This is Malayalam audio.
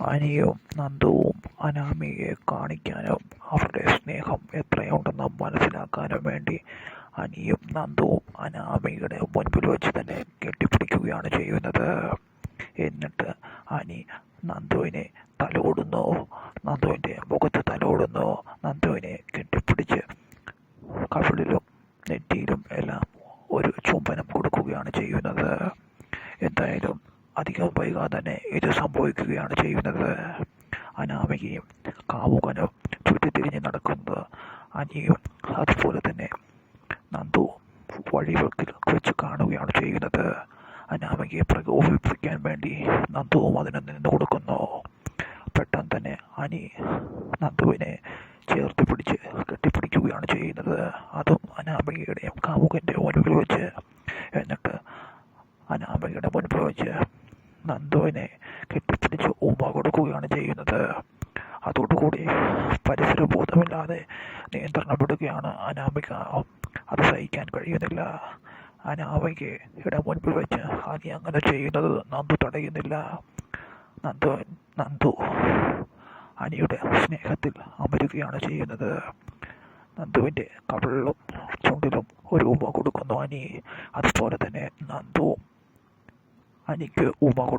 അനിയും നന്ദുവും അനാമിയെ കാണിക്കാനും അവരുടെ സ്നേഹം എത്രയുണ്ടെന്ന് മനസ്സിലാക്കാനും വേണ്ടി അനിയും നന്ദുവും അനാമിയുടെ മുൻപിൽ വെച്ച് തന്നെ കെട്ടിപ്പിടിക്കുകയാണ് ചെയ്യുന്നത്. എന്നിട്ട് അനി നന്ദുവിനെ തലോടുന്നു. നന്ദുവിന്റെ മുഖത്ത് തലോടുന്നു. നന്ദുവിനെ കെട്ടിപ്പിടിച്ച് കവിളിലും നെറ്റിയിലും എല്ലാം ഒരു ചുംബനം കൊടുക്കുകയാണ് ചെയ്യുന്നത്. എന്തായാലും അധികം വൈകാതെ തന്നെ ഇത് സംഭവിക്കുകയാണ് ചെയ്യുന്നത്. അനാമികയും കാമുകനും ചുറ്റിത്തിരിഞ്ഞ് നടക്കുന്നത് അനിയും അതുപോലെ തന്നെ നന്ദു വഴിവെക്കിൽ വെച്ച് കാണുകയാണ് ചെയ്യുന്നത്. അനാമികയെ പ്രകോപിപ്പിക്കാൻ വേണ്ടി നന്ദുവും അതിന് നിന്ന് കൊടുക്കുന്നു. പെട്ടെന്ന് തന്നെ അനി നന്ദുവിനെ ചേർത്ത് പിടിച്ച് കെട്ടിപ്പിടിക്കുകയാണ് ചെയ്യുന്നത്. അതും അനാമികയുടെയും കാമുകന്റെ മുൻപിൽ വെച്ച്. എന്നിട്ട് അനാമികയുടെ മുൻപിൽ വെച്ച് നന്ദുവിനെ കെട്ടിപ്പിടിച്ച് ഉമ്മ കൊടുക്കുകയാണ് ചെയ്യുന്നത്. അതോടുകൂടി പരിസരബോധമില്ലാതെ നിയന്ത്രണം വിടുകയാണ് അനാമിക. അത് സഹിക്കാൻ കഴിയുന്നില്ല. അനാമികയുടെ മുൻപിൽ വെച്ച് അനി അങ്ങനെ ചെയ്യുന്നത് നന്ദു തടയുന്നില്ല. നന്ദു നന്ദു അനിയുടെ സ്നേഹത്തിൽ അമരുകയാണ് ചെയ്യുന്നത്. നന്ദുവിന്റെ കവിളിലും ചുണ്ടിലും ഒരു ഉമ്മ കൊടുക്കുന്നു അനി. അതുപോലെ തന്നെ നന്ദുവും 兄貴おまごのこ。